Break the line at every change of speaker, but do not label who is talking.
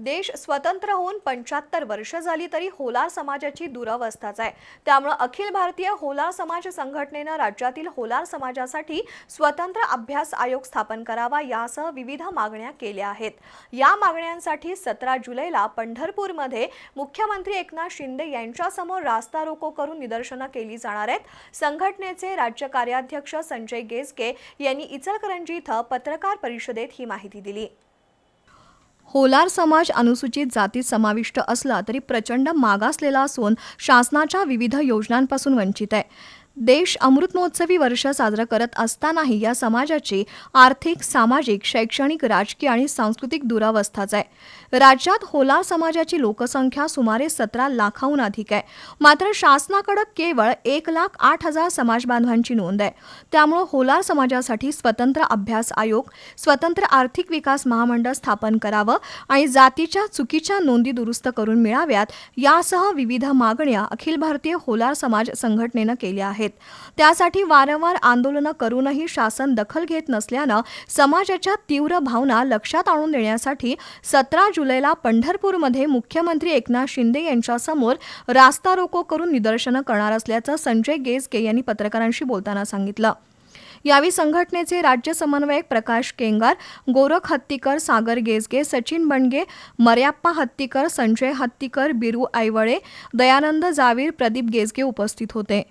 देश स्वतंत्र होऊन पंच्याहत्तर वर्ष झाली तरी होलार समाजाची दुरावस्थाच आहे. त्यामुळं अखिल भारतीय होलार समाज संघटनेनं राज्यातील होलार समाजासाठी स्वतंत्र अभ्यास आयोग स्थापन करावा यासह विविध मागण्या केल्या आहेत. या मागण्यांसाठी सतरा जुलैला पंढरपूरमध्ये मुख्यमंत्री एकनाथ शिंदे यांच्यासमोर रास्ता रोको करून निदर्शनं केली जाणार आहेत. संघटनेचे राज्य कार्याध्यक्ष संजय गेसके यांनी इचलकरंजी इथं पत्रकार परिषदेत ही माहिती दिली. होलार समाज अनुसूचित जातीत समाविष्ट असला तरी प्रचंड मागासलेला असून शासनाच्या विविध योजनांपासून वंचित आहे. देश अमृतमहोत्सवी वर्ष साजरं करत असतानाही या समाजाची आर्थिक सामाजिक शैक्षणिक राजकीय आणि सांस्कृतिक दुरावस्थाच आहे. राज्यात होलार समाजाची लोकसंख्या सुमारे सतरा लाखाहून अधिक आहे. मात्र शासनाकडे केवळ एक लाख आठ हजार समाज बांधवांची नोंद आहे. त्यामुळं होलार समाजासाठी स्वतंत्र अभ्यास आयोग स्वतंत्र आर्थिक विकास महामंडळ स्थापन करावं आणि जातीच्या चुकीच्या नोंदी दुरुस्त करून मिळाव्यात यासह विविध मागण्या अखिल भारतीय होलार समाज संघटनेनं केल्या आहेत. त्यासाठी वारंवार आंदोलनं करूनही शासन दखल घेत नसल्यानं समाजाच्या तीव्र भावना लक्षात आणून देण्यासाठी सतरा जुलैला पंढरपूरमध्ये मुख्यमंत्री एकनाथ शिंदे यांच्यासमोर रास्ता रोको करून निदर्शनं करणार असल्याचं संजय गेजके यांनी पत्रकारांशी बोलताना सांगितलं. यावेळी संघटनेचे राज्य समन्वयक प्रकाश केंगार गोरख हत्तीकर सागर गेजगे सचिन बंडगे मर्याप्पा हत्तीकर संजय हत्तीकर बिरू आयवळे दयानंद जावीर प्रदीप गेजगे उपस्थित होते.